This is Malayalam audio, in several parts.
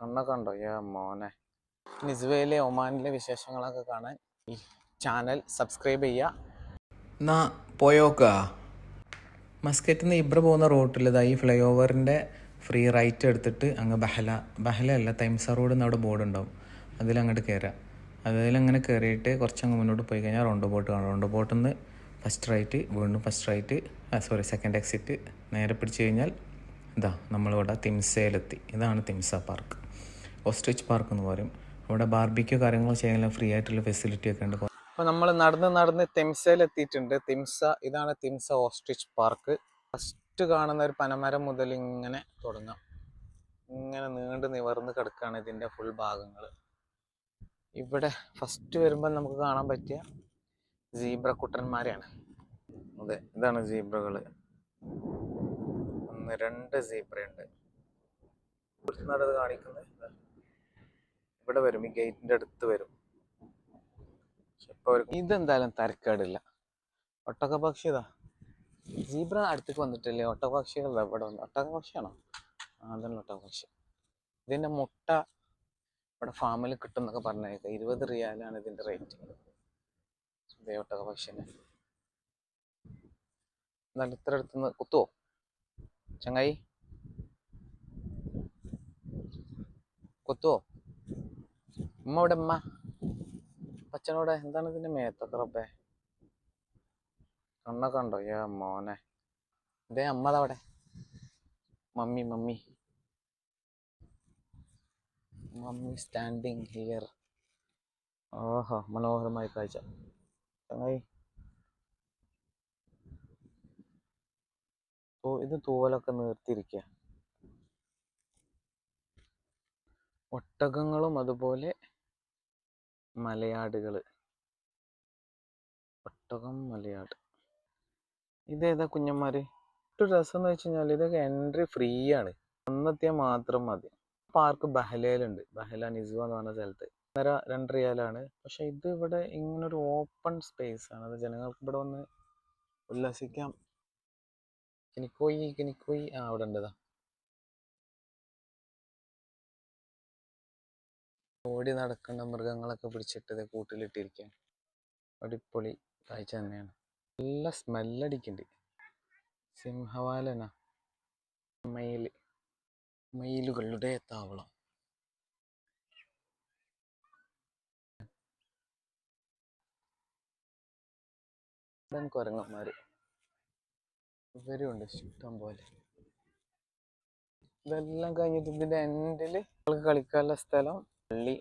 കണ്ണൊക്കെ ഉണ്ടോ ഏ മോനെ. നിസുവയിലെ ഒമാനിലെ വിശേഷങ്ങളൊക്കെ കാണാൻ ഈ ചാനൽ സബ്സ്ക്രൈബ് ചെയ്യുക പോയോക്ക. മസ്കറ്റിൽ നിന്ന് ഇബ്ര പോകുന്ന റൂട്ടിൽ ഈ ഫ്ലൈ ഓവറിന്റെ ഫ്രീ റൈറ്റ് എടുത്തിട്ട് അങ്ങ് ബഹല ബഹല അല്ല തൈംസ റോഡ് എന്ന് അവിടെ ബോർഡ് ഉണ്ടാവും അതിലങ്ങോട്ട് കയറാം അതിലങ്ങനെ കയറിയിട്ട് കുറച്ചങ്ങ് മുന്നോട്ട് പോയി കഴിഞ്ഞാൽ റൗണ്ട് ബോട്ട് കാണാം. റൗണ്ട് ബോട്ടിൽ നിന്ന് ഫസ്റ്റ് റൈറ്റ് വീണ്ടും first right sorry second exit നേരെ പിടിച്ച് കഴിഞ്ഞാൽ ഇതാ നമ്മളിവിടെ തിംസയിലെത്തി ഇതാണ് തിംസ പാർക്ക്. ഓസ്ട്രിച്ച് പാർക്ക് എന്ന് പറയും. അവിടെ ബാർബിക്യൂ കാര്യങ്ങൾ ചെയ്യാനുള്ള ഫ്രീ ആയിട്ടുള്ള ഫെസിലിറ്റി ഒക്കെ ഉണ്ട്. അപ്പോൾ നമ്മൾ നടന്ന് നടന്ന് തിംസയിൽ എത്തിയിട്ടുണ്ട്. തിംസ ഇതാണ് തിംസ ഓസ്ട്രിച്ച് പാർക്ക്. ഫസ്റ്റ് കാണുന്ന ഒരു പനമരം മുതൽ ഇങ്ങനെ തുടങ്ങാം. ഇങ്ങനെ നീണ്ട് നിവർന്ന് കിടക്കുകയാണ് ഇതിന്റെ ഫുൾ ഭാഗങ്ങൾ ഇവിടെ ഫസ്റ്റ് വരുമ്പോൾ നമുക്ക് കാണാൻ പറ്റിയ സീബ്ര കുട്ടന്മാരെയാണ് അതെ ഇതാണ് സീബ്രകൾ ഒന്ന് രണ്ട് സീബ്രയുണ്ട്. ഇത് കാണിക്കുന്നത്. ഇവിടെ വരും ഈ ഗേറ്റിന്റെ അടുത്ത് വരും. പക്ഷെ ഇതെന്തായാലും തരക്കേടില്ല. ഒട്ടകപക്ഷി ഇതാ ജീബ്ര അടുത്തേക്ക് വന്നിട്ടില്ലേ? ഒട്ടക പക്ഷികൾ ഇവിടെ വന്നു. ഒട്ടകപക്ഷിയാണോ? ആ അതല്ല ഒട്ടകപക്ഷി. ഇതിന്റെ മുട്ട ഇവിടെ ഫാമിൽ കിട്ടും എന്നൊക്കെ പറഞ്ഞേക്കാം. ഇരുപത് റിയാലാണ് ഇതിന്റെ റേറ്റ് ഇതേ ഒട്ടകപക്ഷിനെ. എന്നാലും ഇത്ര അടുത്തുനിന്ന് കുത്തുവോ? ചങ്ങായി? കുത്തുവോ? ഉമ്മ ഇവിടെ ഉമ്മ. അച്ഛനോടെ എന്താണ് ഇതിന്റെ മേത്തൊക്കെ റബ്ബേ? കണ്ണൊക്കെ ഉണ്ടോ ഏ മോനെ. ഇതേ അമ്മ അവിടെ. Mummy mummy. Mummy standing here ഓഹോ മനോഹരമായ കാഴ്ച. തൂ- ഇത് തൂവലൊക്കെ നിർത്തിയിരിക്കുക ഒട്ടകങ്ങളും അതുപോലെ മലയാടുകൾ. ഒട്ടകം മലയാട്. ഇതേതാ കുഞ്ഞന്മാര് ഒരു രസം എന്ന് വെച്ച് കഴിഞ്ഞാൽ ഇതൊക്കെ എൻട്രി ഫ്രീ ആണ്. അന്നെത്തിയാൽ മാത്രം മതി. പാർക്ക് ബഹലയിലുണ്ട് ബഹല നിസുവ എന്ന് പറഞ്ഞ സ്ഥലത്ത്. ഒന്നര രണ്ട് റിയാലാണ് പക്ഷെ ഇത് ഇവിടെ ഇങ്ങനെ ഒരു ഓപ്പൺ സ്പേസ് ആണ്. അത് ജനങ്ങൾക്ക് ഇവിടെ വന്ന് ഉല്ലസിക്കാം. കിനിക്കോയി കിനിക്കോയി. ആ അവിടെ ഉണ്ട് ഓടി നടക്കുന്ന മൃഗങ്ങളൊക്കെ പിടിച്ചിട്ട് ഇത് കൂട്ടിലിട്ടിരിക്കുകയാണ് അടിപൊളി കാഴ്ച തന്നെയാണ്. നല്ല സ്മെല്ലടിക്കുന്നുണ്ട് സിംഹവാലന. മയിൽ മയിലുകളുടെ താവളം. ഇതാണ് കുരങ്ങന്മാര്. ഇവരും ഉണ്ട് ഇഷ്ടം പോലെ. ഇതെല്ലാം കഴിഞ്ഞിട്ട് ഇതിന്റെ എൻഡിൽ കളിക്കാനുള്ള സ്ഥലം പള്ളി.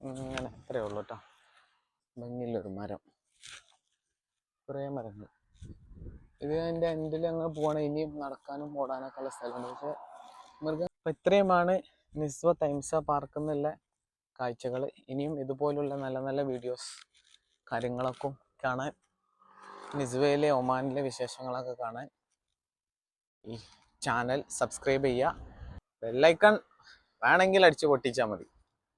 അങ്ങനെ അത്രേ ഉള്ളൂ കേട്ടോ ഭംഗിയുള്ളൊരു മരം. കുറേ മരങ്ങൾ. ഇത് എന്റെ എൻഡിൽ അങ്ങ് പോകണം ഇനി നടക്കാനും ഓടാനൊക്കെ ഉള്ള സ്ഥലമുണ്ട് പക്ഷേ മൃഗം ഇത്രയുമാണ് നിസ്വ തൈംസ പാർക്ക് എന്നുള്ള കാഴ്ചകൾ ഇനിയും ഇതുപോലുള്ള നല്ല നല്ല വീഡിയോസ് കാര്യങ്ങളൊക്കെ കാണാൻ നിസ്വയിലെ ഒമാനിലെ വിശേഷങ്ങളൊക്കെ കാണാൻ ഈ ചാനൽ സബ്സ്ക്രൈബ് ചെയ്യുക. ബെല്ലൈക്കൺ വേണമെങ്കിൽ അടിച്ച് പൊട്ടിച്ചാൽ മതി.